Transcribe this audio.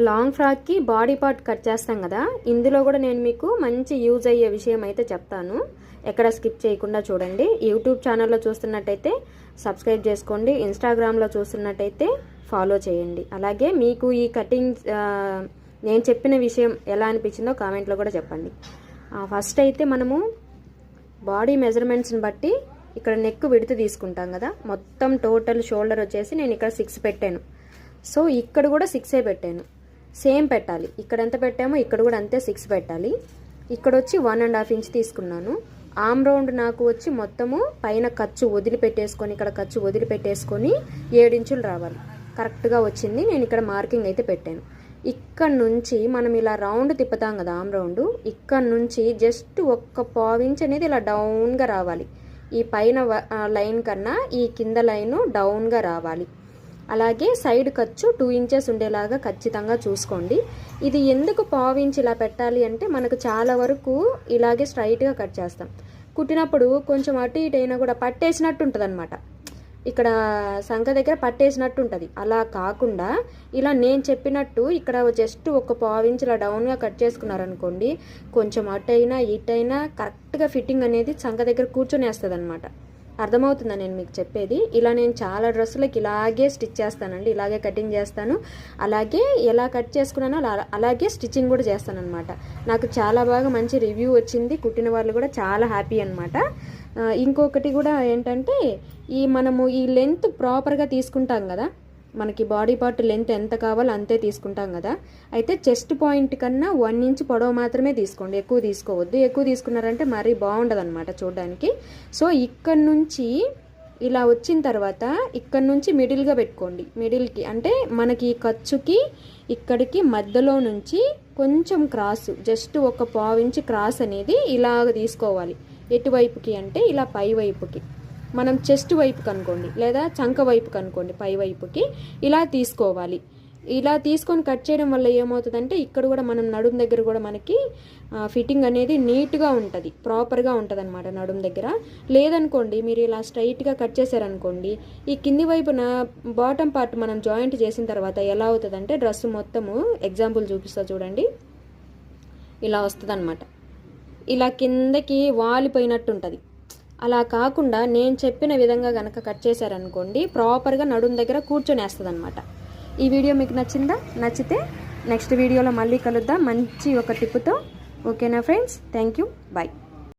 Long ఫ్రాక్కి body part cut చేస్తాం కదా. ఇందులో కూడా నేను మీకు మంచి యూజ్ అయ్యే విషయం అయితే చెప్తాను. ఎక్కడ స్కిప్ చేయకుండా చూడండి. యూట్యూబ్ ఛానల్లో చూస్తున్నట్టయితే సబ్స్క్రైబ్ చేసుకోండి. ఇన్స్టాగ్రామ్లో చూస్తున్నట్టయితే ఫాలో చేయండి. అలాగే మీకు ఈ కటింగ్ నేను చెప్పిన విషయం ఎలా అనిపించిందో కామెంట్లో కూడా చెప్పండి. ఆ, ఫస్ట్ అయితే మనము బాడీ మెజర్మెంట్స్ని బట్టి ఇక్కడ నెక్ విడత తీసుకుంటాం కదా. మొత్తం టోటల్ షోల్డర్ వచ్చేసి నేను ఇక్కడ సిక్స్ పెట్టాను. సో ఇక్కడ కూడా సిక్సే పెట్టాను. సేమ్ పెట్టాలి. ఇక్కడ ఎంత పెట్టామో ఇక్కడ కూడా అంతే సిక్స్ పెట్టాలి. ఇక్కడ వచ్చి వన్ అండ్ హాఫ్ ఇంచ్ తీసుకున్నాను. ఆమ్ రౌండ్ నాకు వచ్చి మొత్తము పైన ఖర్చు వదిలిపెట్టేసుకొని ఇక్కడ ఖర్చు వదిలిపెట్టేసుకొని ఏడించులు రావాలి. కరెక్ట్గా వచ్చింది. నేను ఇక్కడ మార్కింగ్ అయితే పెట్టాను. ఇక్కడ నుంచి మనం ఇలా రౌండ్ తిప్పుతాం కదా ఆమ్ రౌండ్ ఇక్కడ నుంచి జస్ట్ ఒక్క పావించ్ అనేది ఇలా డౌన్గా రావాలి. ఈ పైన లైన్ కన్నా ఈ కింద లైను డౌన్గా రావాలి. అలాగే సైడ్ ఖర్చు టూ ఇంచెస్ ఉండేలాగా ఖచ్చితంగా చూసుకోండి. ఇది ఎందుకు పావించి ఇలా పెట్టాలి అంటే మనకు చాలా వరకు ఇలాగే స్ట్రైట్గా కట్ చేస్తాం. కుట్టినప్పుడు కొంచెం అటు ఇటు అయినా కూడా పట్టేసినట్టు ఉంటుంది ఇక్కడ సంఖ దగ్గర పట్టేసినట్టు ఉంటుంది. అలా కాకుండా ఇలా నేను చెప్పినట్టు ఇక్కడ జస్ట్ ఒక పావించి ఇలా డౌన్గా కట్ చేసుకున్నారనుకోండి కొంచెం అటు అయినా ఇటైనా కరెక్ట్గా ఫిట్టింగ్ అనేది సంఖ దగ్గర కూర్చొనేస్తుంది అనమాట అర్థమవుతుందా నేను మీకు చెప్పేది? ఇలా నేను చాలా డ్రెస్సులకి ఇలాగే స్టిచ్ చేస్తానండి. ఇలాగే కటింగ్ చేస్తాను. అలాగే ఎలా కట్ చేసుకున్నానో అలా అలాగే స్టిచ్చింగ్ కూడా చేస్తానమాట నాకు చాలా బాగా మంచి రివ్యూ వచ్చింది. కుట్టిన వాళ్ళు కూడా చాలా హ్యాపీ అనమాట ఇంకొకటి కూడా ఏంటంటే ఈ మనము ఈ లెంత్ ప్రాపర్గా తీసుకుంటాం కదా మనకి బాడీ పార్ట్ లెంత్ ఎంత కావాలో అంతే తీసుకుంటాం కదా. అయితే చెస్ట్ పాయింట్ కన్నా వన్ ఇంచ్ పొడవు మాత్రమే తీసుకోండి. ఎక్కువ తీసుకోవద్దు. ఎక్కువ తీసుకున్నారంటే మరీ బాగుండదు అనమాట చూడడానికి. సో ఇక్కడ నుంచి ఇలా వచ్చిన తర్వాత ఇక్కడ నుంచి మిడిల్గా పెట్టుకోండి. మిడిల్కి అంటే మనకి ఖర్చుకి ఇక్కడికి మధ్యలో నుంచి కొంచెం క్రాస్ జస్ట్ ఒక పావించి క్రాస్ అనేది ఇలాగ తీసుకోవాలి. ఎటువైపుకి అంటే ఇలా పై వైపుకి మనం చెస్ట్ వైపు కనుకోండి లేదా చంక వైపు కనుకోండి పై వైపుకి ఇలా తీసుకోవాలి. ఇలా తీసుకొని కట్ చేయడం వల్ల ఏమవుతుందంటే ఇక్కడ కూడా మనం నడుం దగ్గర కూడా మనకి ఫిట్టింగ్ అనేది నీట్గా ఉంటుంది ప్రాపర్గా ఉంటుంది అనమాట నడుం దగ్గర. లేదనుకోండి మీరు ఇలా స్ట్రైట్గా కట్ చేశారనుకోండి ఈ కింది వైపున బాటమ్ పార్ట్ మనం జాయింట్ చేసిన తర్వాత ఎలా అవుతుందంటే డ్రెస్ మొత్తము ఎగ్జాంపుల్ చూపిస్తా చూడండి. ఇలా వస్తుంది ఇలా కిందకి వాలిపోయినట్టు ఉంటుంది అలా కాకుండా నేను చెప్పిన విధంగా కనుక కట్ చేశారనుకోండి ప్రాపర్గా నడుం దగ్గర కూర్చొనేస్తుంది అనమాట ఈ వీడియో మీకు నచ్చిందా? నచ్చితే నెక్స్ట్ వీడియోలో మళ్ళీ కలుద్దాం. మంచి ఒక టిప్పుతో ఓకేనా ఫ్రెండ్స్? Thank you. బాయ్.